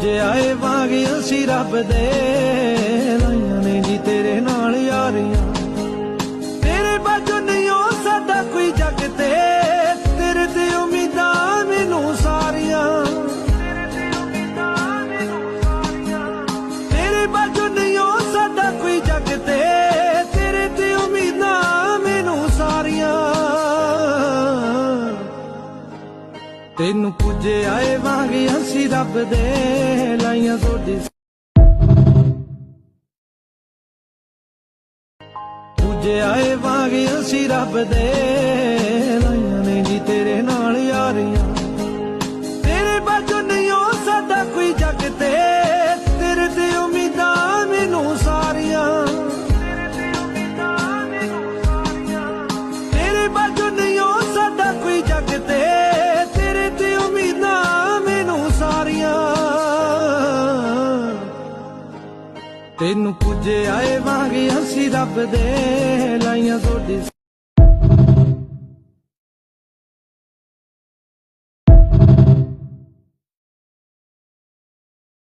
ਜੇ ਆਏ ਵਾਂਗ ਅਸੀਂ ਰੱਬ ਦੇ ਤੈਨੂੰ ਪੁੱਜੇ ਆਏ ਵਾਂਗ ਅਸੀਂ ਰੱਬ ਦੇ ਲਾਈਆਂ ਸੋਡੀ ਪੁੱਜੇ ਆਏ ਵਾਂਗ ਅਸੀਂ ਰੱਬ ਦੇ ਤੈਨੂੰ ਪੁੱਜੇ ਆਏ ਵਾਂਗ ਅਸੀਂ ਰੱਬ ਦੇ